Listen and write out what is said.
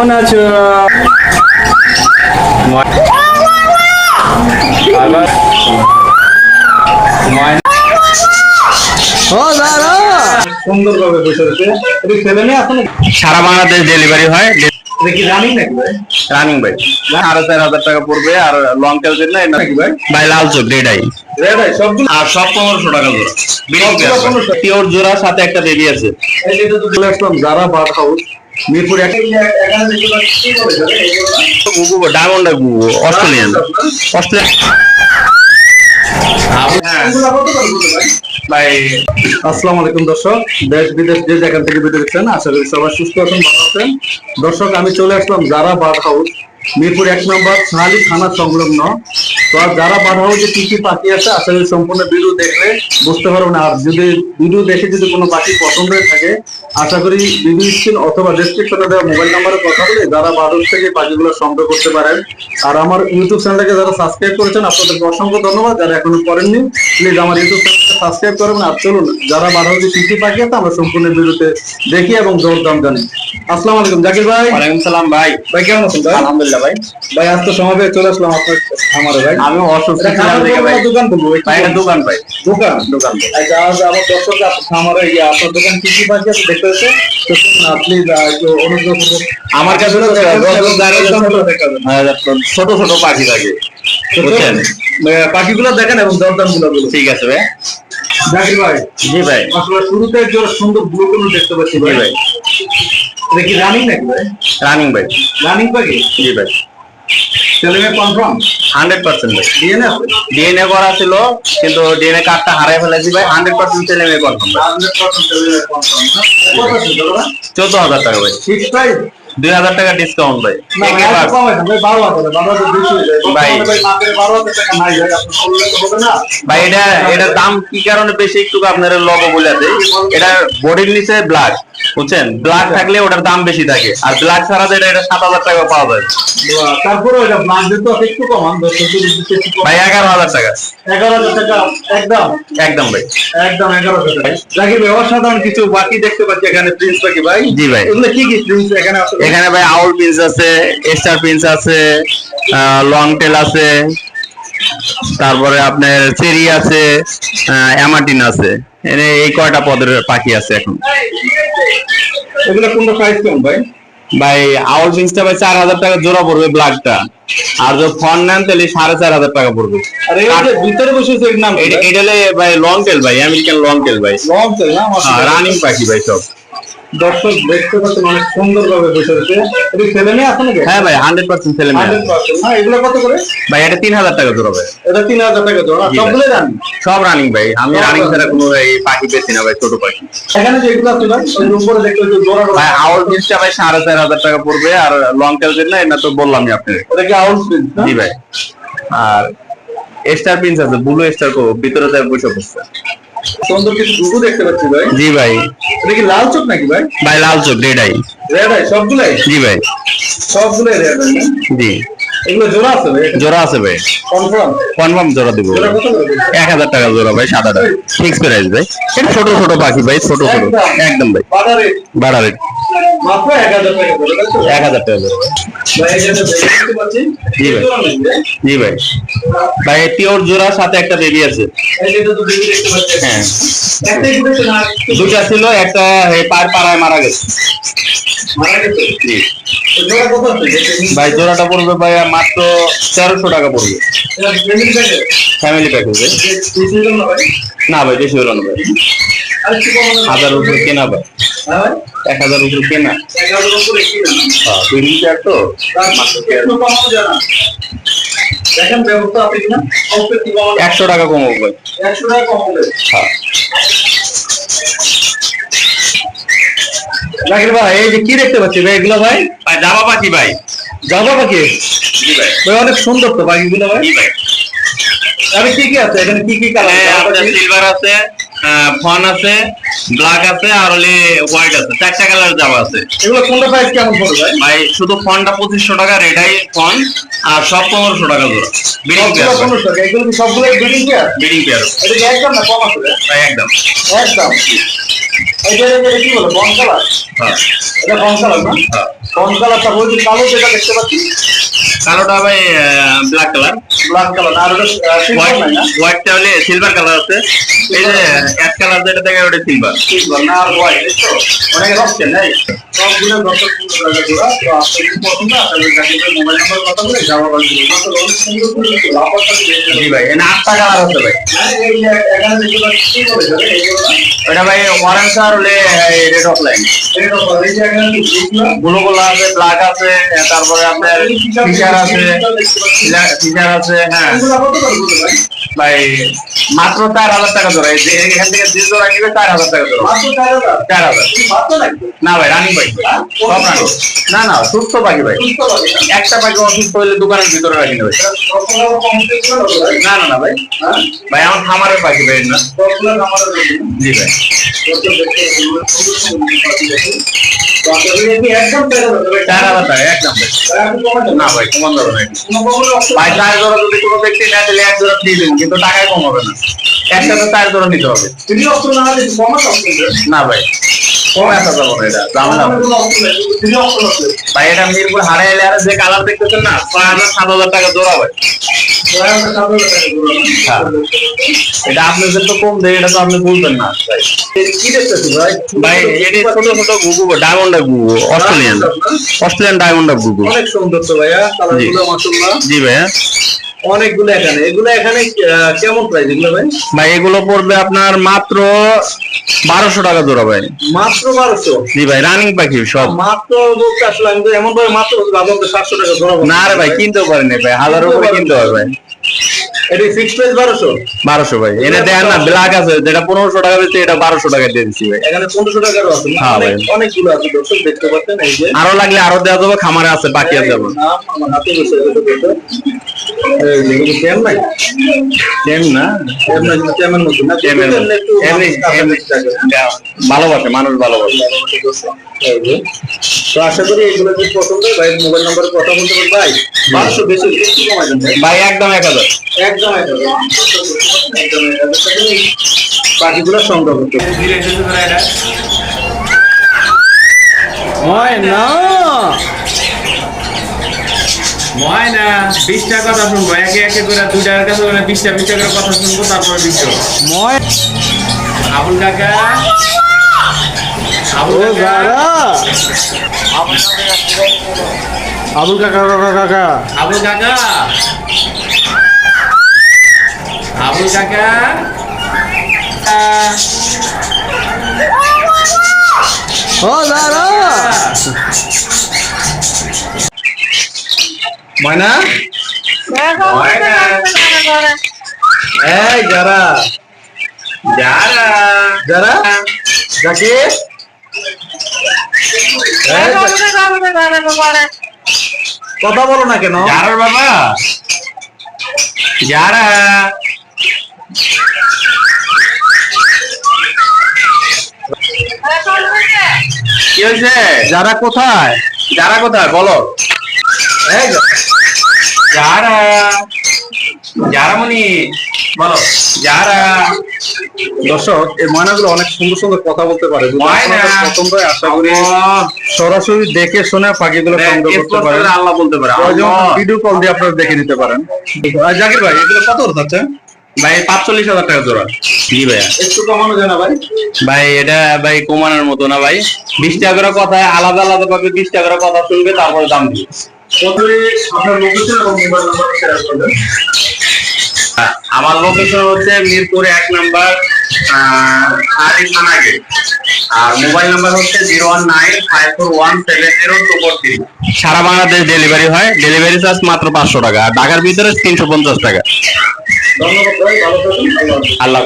কেমন আছো? আবার সারা বাংলাদেশ ডেলিভারি হয়। রানিং ভাই? সাড়ে চার হাজার টাকা পড়বে। আর লং টেল নাকি ভাই? ভাই লাল চোখ রেড আই আর সব পনেরোশো টাকা জোড়া। পিওর জোড়া সাথে একটা বেবি আছে। যারা বার্ড হাউস মিরপুর গুগু ডায়মন্ড গুগু অস্ট্রেলিয়ান অস্ট্রেলিয়ান। হ্যাঁ ভাই। আসসালামু আলাইকুম দর্শক। দেশ বিদেশ যে যেখান থেকে ভিডিও দেখছেন আশা করি সবাই সুস্থ আছেন ভালো আছেন। দর্শক আমি চলে আসলাম যারা বার্ড হাউস মিরপুর এক নম্বর সাহালি থানা সংলগ্ন তো আর যারা বার্ড হাউসে কি কি পাখি আছে আশা করি সম্পূর্ণ ভিডিও দেখলে বুঝতে পারবেন। আর যদি ভিডিও দেখে যদি কোনো পাখি পছন্দ হয়ে থাকে আশা করি ভিডিও স্ক্রিন অথবা ডেসক্রিপশনে দেওয়া মোবাইল নাম্বারে কথা বলে যারা হাউস থেকে পাখিগুলো সংগ্রহ করতে পারেন। আর আমার ইউটিউব চ্যানেলটাকে যারা সাবস্ক্রাইব করেছেন আপনাদেরকে অসংখ্য ধন্যবাদ। যারা এখনও করেননি প্লিজ আমার ইউটিউব চ্যানেলকে সাবস্ক্রাইব করবেন আর চলুন যারা বারো হাজার কি কি পাখি আছে আমরা সম্পূর্ণ ভিডিওতে দেখি এবং দর দাম জানি। আসসালামু আলাইকুম। জাকির ভাই। ওয়ালাইকুম সালাম ভাই। ভাই কেমন আছেন ভাই? আলহামদুলিল্লাহ ভাই। ভাই আজ তো সময় চলে আসলাম আপনার আমার ভাই। আমি অসুস্থ ছিলাম দেখে ভাই। দোকান বলব ভাই? এটা দোকান ভাই। দোকান দোকান। আচ্ছা আমার দর্শক খামারে ইয়ে আপনার দোকান কি কি পাখি আছে দেখতে হচ্ছে তো আপনি অনুগ্রহ আমার কাছে ছোট ছোট পাখি থাকে। বুঝছেন? পাখিগুলো দেখেন এবং দরদামগুলো ঠিক আছে ভাই। জাকির ভাই জি ভাই। আসলে শুরুতে যে সুন্দর ব্লু কোনো দেখতে পাচ্ছি ভাই। ভাই। এটা কি রানিং নাকি ভাই? রানিং ভাই। রানিং পাখি? জি ভাই। ছেলে কনফার্ম হান্ড্রেড পার্সেন্ট। ভাই ডিএনএ ডিএনএ করা ছিল কিন্তু ডিএনএ কার্ডটা হারাই ফেলেছি হান্ড্রেড পার্সেন্ট কনফার্ম চোদ্দ হাজার টাকা প্রাইস দুই হাজার টাকা ডিসকাউন্ট এটা এটার দাম কি কারণে বেশি একটু আপনার লগো বলে দেয় এটা বডির নিচে ব্ল্যাক বুঝছেন? ব্ল্যাক থাকলে ওটার দাম বেশি থাকে। আর ব্ল্যাক ছাড়া যেটা এটা সাত হাজার টাকা পাওয়া যায়। তারপরে ওইটা ব্লাড দিতে হবে একটু কমান কম। ভাই এগারো হাজার টাকা। এগারো হাজার টাকা একদম। একদম ভাই। একদম এগারো হাজার টাকা। ভাই অসাধারণ কিছু বাকি দেখতে পাচ্ছি এখানে প্রিন্স পাখি ভাই। জি ভাই। এগুলো কি কি প্রিন্স এখানে আছে? এখানে ভাই আউল প্রিন্স আছে স্টার প্রিন্স আছে লং টেল আছে তারপরে আপনার চেরি আছে অ্যামাটিন আছে। এই কয়টা পদের পাখি আছে এখন? এগুলো কোনটা প্রাইস কম ভাই? ভাই আউল পিন্সটা ভাই চার হাজার টাকা জোড়া পড়বে ব্ল্যাকটা আর যদি ফন নেন তাহলে সাড়ে চার হাজার টাকা পড়বে। ভিতরে বসে নাম এটা ভাই? লং টেল ভাই আমেরিকান লং টেল ভাই। লং তেল না? রানিং পাখি ভাই সব। দর্শক দেখতে পাচ্ছেন অনেক সুন্দর ভাবে বসে রয়েছে। এটা ছেলে মেয়ে আছে নাকি? হ্যাঁ ভাই হান্ড্রেড পার্সেন্ট ছেলে মেয়ে। হান্ড্রেড পার্সেন্ট না এগুলো কত করে? ভাই এটা তিন হাজার টাকা ভাই। এটা তিন হাজার টাকা ভাই। সবগুলো জানি সব রানিং ভাই। আমি রানিং ছাড়া কোনো এই পাখি বেশি না ভাই ছোট পাখি। এখানে যেগুলো আছে ভাই ওই উপরে দেখতে হচ্ছে জোড়া ভাই আউল পিসটা ভাই সাড়ে চার হাজার টাকা পড়বে আর লং টেল যেটা এটা তো বললামই আপনাকে। এটা কি আউল প্রিন্স জি ভাই। আর স্টার পিন্স আছে ব্লু স্টার কো ভিতরে তাই বসে বসছে সুন্দর কিছু দেখতে পাচ্ছি ভাই। জি ভাই। এটা কি লাল চোখ নাকি ভাই? ভাই লাল চোখ রেড আই রেড আই সবগুলাই জি ভাই। সবগুলাই রেড আই জি। এগুলো জোড়া আছে ভাই? জোড়া আছে ভাই। কনফার্ম কনফার্ম জোড়া দিব? এক হাজার টাকা জোড়া ভাই সাদাটা ফিক্স প্রাইস ভাই। এটা ছোট ছোট পাখি ভাই ছোট ছোট। একদম। ভাই। বাড়া রেট এক হাজার টাকা জি ভাই। জি ভাই। ভাই পিওর জোড়া সাথে একটা বেবি আছে। হ্যাঁ। দুটা ছিল একটা পার পাড়ায় মারা গেছে। মারা জি। ভাই জোড়াটা পড়বে ভাই মাত্র তেরোশো টাকা পড়বে। ফ্যামিলি প্যাকেজে না ভাই? বেশি হলো না ভাই। হাজার উপরে কেনা ভাই। হ্যাঁ এক হাজার উপরে কেনা। এক হাজার উপরে কি না হ্যাঁ, দুই তো কিনা? একশো টাকা কমাবো ভাই। একশো টাকা কম হ্যাঁ। জাকির ভাই এই যে কি দেখতে পাচ্ছি ভাই এগুলো ভাই? ভাই জামা পাখি ভাই। জাবা পাখি? ভাই। অনেক সুন্দর তো পাখিগুলো ভাই। আমি কি কি আছে? এখানে কি কি কালার হ্যাঁ, সিলভার আছে ফন আছে ব্ল্যাক আছে আর হলে হোয়াইট আছে। চারটা কালার যাওয়া আছে। এগুলো কোনটা প্রাইস কেমন পড়বে ভাই? ভাই শুধু ফনটা পঁচিশশো টাকা রেটাই ফন আর সব পনেরোশো টাকা জোড়া। বিডিং পেয়ার পনেরোশো টাকা। এগুলো কি সবগুলো বিডিং পেয়ার বিডিং পেয়ার এটা একদম না কম আছে? ভাই একদম। একদম। এটা কি বলে? বন কালার হ্যাঁ। এটা কালার না কালো যেটা দেখতে পাচ্ছি? কালোটা ভাই ব্ল্যাক কালার ব্ল্যাক কালার আর ওটা সিলভার নাই না? হোয়াইটটা হলে সিলভার কালার আছে। এই যে অ্যাশ কালার যেটা দেখে ওটা সিলভার সিলভার না আর হোয়াইট এই তো অনেক রকম নাই সবগুলো দর্শক বন্ধুরা তো আপনার পছন্দ? আপনাদের কাছে মোবাইল নাম্বার কথা বলে যাওয়া সুন্দর জি ভাই এখানে আটটা কালার আছে ভাই। হ্যাঁ, এই এখানে যেগুলো কি করে যাবে এইগুলো ভাই অরেঞ্জ আর হলে রেড অফলাইন এই যে এখানে যেগুলো ব্লু কালার আছে ব্ল্যাক আছে তারপরে আপনার ফিচার আছে ফিচার আছে হ্যাঁ। ভাই ভাই মাত্র চার হাজার টাকা যে এখান থেকে যে জোড়া নিবে চার হাজার টাকা জোড়া চার হাজার? না ভাই রানিং পাখি সব রানিং না না সুস্থ পাখি ভাই। না? একটা পাখি অসুস্থ হলে দোকানের ভিতরে রাখি ভাই। না না না ভাই। হ্যাঁ? ভাই আমার খামারের পাখি ভাই না। জি ভাই। ভাই এক কিন্তু টাকায় কম হবে না। একসাথে চার জোড়া নিতে হবে। না এটা। ভাই। মিরপুর হারে এলে আর যে কালার দেখতেছেন না হাজার, সাত হাজার টাকা জোড়া ভাই। এটা আপনি যে তো কম দেয় এটা তো আপনি বলবেন না। ভাই? এটা ছোট ছোট গুগু ডায়মন্ড গুগু অস্ট্রেলিয়ান অস্ট্রেলিয়ান ডায়মন্ড গুগু অনেক সুন্দর তো ভাইয়া জি ভাইয়া। অনেকগুলো এখানে। এগুলো এখানে কেমন প্রাইস এগুলো ভাই? ভাই এগুলো পড়বে আপনার মাত্র বারোশো টাকা জোড়া ভাই। মাত্র বারোশো? জি ভাই রানিং পাখি সব। মাত্র বলতে আসলে আমি তো এমন ভাবে মাত্র সাতশো টাকা না রে ভাই কিনতেও পারেনি ভাই হাজার উপরে কিনতে হবে ভাই। এটি প্রাইস ভাই দেন না ব্ল্যাক আছে যেটা টাকা এটা বারোশো টাকা দিয়ে দিচ্ছি ভাই। এখানে টাকারও আছে। হ্যাঁ ভাই। অনেকগুলো আছে দর্শক দেখতে পাচ্ছেন এই যে। আরও লাগলে আরও দেওয়া যাবে খামারে আছে বাকি আছে আমার। আমার হাতে বসে ভালোবাসে মানুষ ভালোবাসে। তো আশা করি এইগুলো যদি পছন্দ ভাই মোবাইল নাম্বারে কথা বলতে পারবেন ভাই বারোশো বেশি ভাই। একদম এক হাজার একদম একদম একদম একদম সংগ্রহ করতে হবে। ময়না ময়না বিশটা কথা শুনব একে একে করে দুটার কাছে করে বিশটা বিশটা করে কথা শুনব তারপরে বিশ ময় আবুল কাকা। আবুল কাকা। আবুল কাকা কাকা কাকা। আবুল কাকা। আবুল কাকা। ও দাদা। ময়না? এই যারা। যারা। যারা? যাকে কথা বলো না কেন? বাবা? যারা। কি হয়েছে? যারা কোথায়? যারা কোথায়? বলো। এই যারা যারা মনি বলো যারা দর্শক এই ময়নাগুলো অনেক সুন্দর সুন্দর কথা বলতে পারে। পছন্দ আশা করি সরাসরি দেখে শুনে পাখিগুলো সংগ্রহ করতে পারেন। আল্লাহ বলতে পারে ভিডিও কল দিয়ে আপনারা দেখে নিতে পারেন? জাকির ভাই এগুলো কত যাচ্ছে? ভাই পাঁচচল্লিশ হাজার টাকা জোড়া। জি ভাইয়া। একটু কমানো যায় না ভাই? ভাই এটা ভাই কমানোর মতো না ভাই। বিশ টাকা করে কথা আলাদা আলাদা ভাবে বিশ টাকা করে কথা শুনবে তারপরে দাম দিবে। আমার লোকেশন হচ্ছে মিরপুর এক নাম্বার আরি গেট আর মোবাইল নাম্বার হচ্ছে zero one nine five four one seven zero two four three. সারা বাংলাদেশ ডেলিভারি হয়। ডেলিভারি চার্জ মাত্র পাঁচশো টাকা। আর ঢাকার ভিতরে তিনশো পঞ্চাশ টাকা। ধন্যবাদ ভালো থাকুন আল্লাহ।